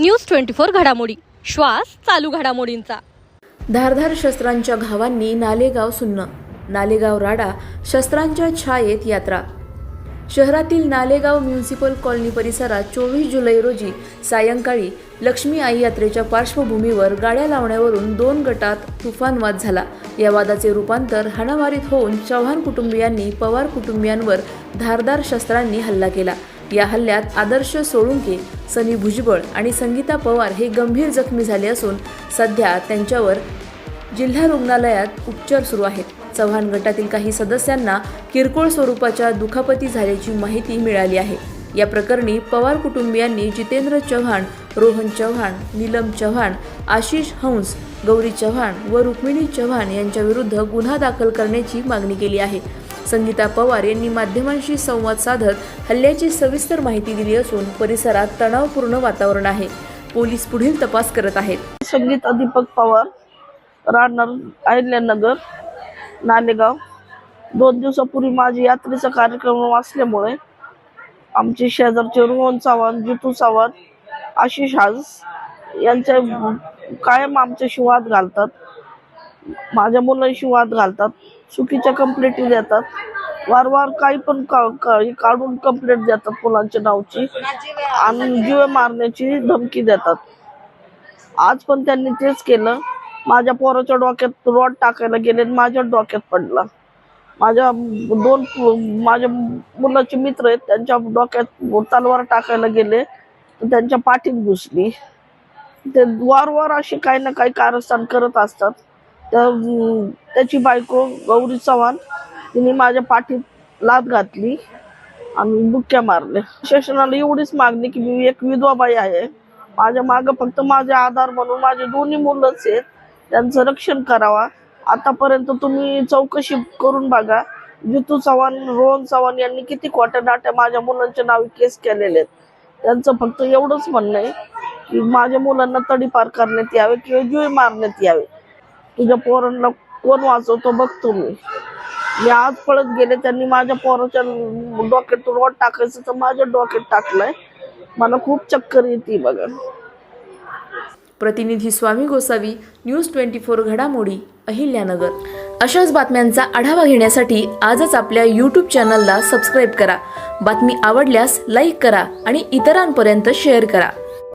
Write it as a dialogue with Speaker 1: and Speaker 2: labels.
Speaker 1: News twenty four घडामोडी. श्वास चालू घडामोडींचा.
Speaker 2: धारधार शस्त्रांच्या घावांनी नालेगाव सुन्न. नालेगाव राडा शस्त्रांच्या छायेत यात्रा. शहरातील नालेगाव म्युन्सिपल कॉलनी परिसरात चोवीस जुलै रोजी सायंकाळी लक्ष्मी आई यात्रेच्या पार्श्वभूमीवर गाड्या लावण्यावरून दोन गटात तुफान वाद झाला. या वादाचे रूपांतर हाणामारीत होऊन चव्हाण कुटुंबियांनी पवार कुटुंबियांवर धारदार शस्त्रांनी हल्ला केला. या हल्ल्यात आदर्श सोळुंके सनी भुजबळ आणि संगीता पवार हे गंभीर जखमी झाले असून सध्या त्यांच्यावर जिल्हा रुग्णालयात उपचार सुरू आहेत. चव्हाण गटातील काही सदस्यांना किरकोळ स्वरूपाच्या दुखापती झाल्याची माहिती मिळाली आहे. या प्रकरणी पवार कुटुंबियांनी जितेंद्र चव्हाण रोहन चव्हाण नीलम चव्हाण आशिष हंस गौरी चव्हाण व रुक्मिणी चव्हाण यांच्या विरुद्ध गुन्हा दाखल करण्याची मागणी केली आहे. संगीता पवार यांनी माध्यमांशी संवाद साधत हल्ल्याची सविस्तर माहिती दिली असून परिसरात तणावपूर्ण वातावरण आहे. पोलीस पुढील तपास करत आहेत.
Speaker 3: संगीता दीपक पवार राहणार अहिल्यानगर नालेगाव. दोन दिवसापूर्वी माझी यात्रेचा कार्यक्रम असल्यामुळे आमचे शेजारचे रोहन सावंत जितू सावंत आशिष हाज यांच्या कायम आमच्याशी वाद घालतात. माझ्या मुलांशी वाद घालतात चुकीच्या कंप्लेंटी देतात. वारंवार काही पण का- काढून कंप्लेंट देतात मुलांच्या नावची आणि जीव मारण्याची धमकी देतात. आज पण त्यांनी तेच केलं. माझ्या पोराच्या डोक्यात रॉड टाकायला गेले आणि माझ्या डोक्यात पडला. माझ्या दोन माझ्या मुलाचे मित्र आहेत त्यांच्या डोक्यात तलवार टाकायला गेले त्यांच्या पाठीत घुसली. ते वारंवार असे काही ना काही कारस्थान करत असतात. तर त्याची बायको गौरी चव्हाण तिने माझ्या पाठीत लात घातली आणि बुक्क्या मारल्या. शासनाला एवढीच मागणी की मी एक विधवा बाई आहे. माझ्या मागं फक्त माझे आधार म्हणून माझे दोन्ही मुलंच आहेत. त्यांचं रक्षण करावा. आतापर्यंत तुम्ही चौकशी करून बघा. जितू चव्हाण रोहन चव्हाण यांनी किती खोट्या नाट्या माझ्या मुलांच्या नावे केस केलेले आहेत. त्यांचं फक्त एवढंच म्हणणं आहे की माझ्या मुलांना तडीपार करण्यात यावे किंवा जीव मारण्यात यावे. तुझ्या पोरांना कोण वाचवतो बघतो मी मी आज पळत गेले त्यांनी माझ्या पोराच्या डोक्यात रोड टाकायचं तर माझ्या डोक्यात टाकलंय. मला खूप चक्कर येते बघा.
Speaker 2: प्रतिनिधी Swami Gosavi news twenty four घडामोडी अहिल्यानगर. अशाच बातम्यांचा आढावा घेण्यासाठी आजच आपल्या यूट्यूब चॅनलला सबस्क्राईब करा. बातमी आवडल्यास लाईक करा आणि इतरांपर्यंत शेअर करा.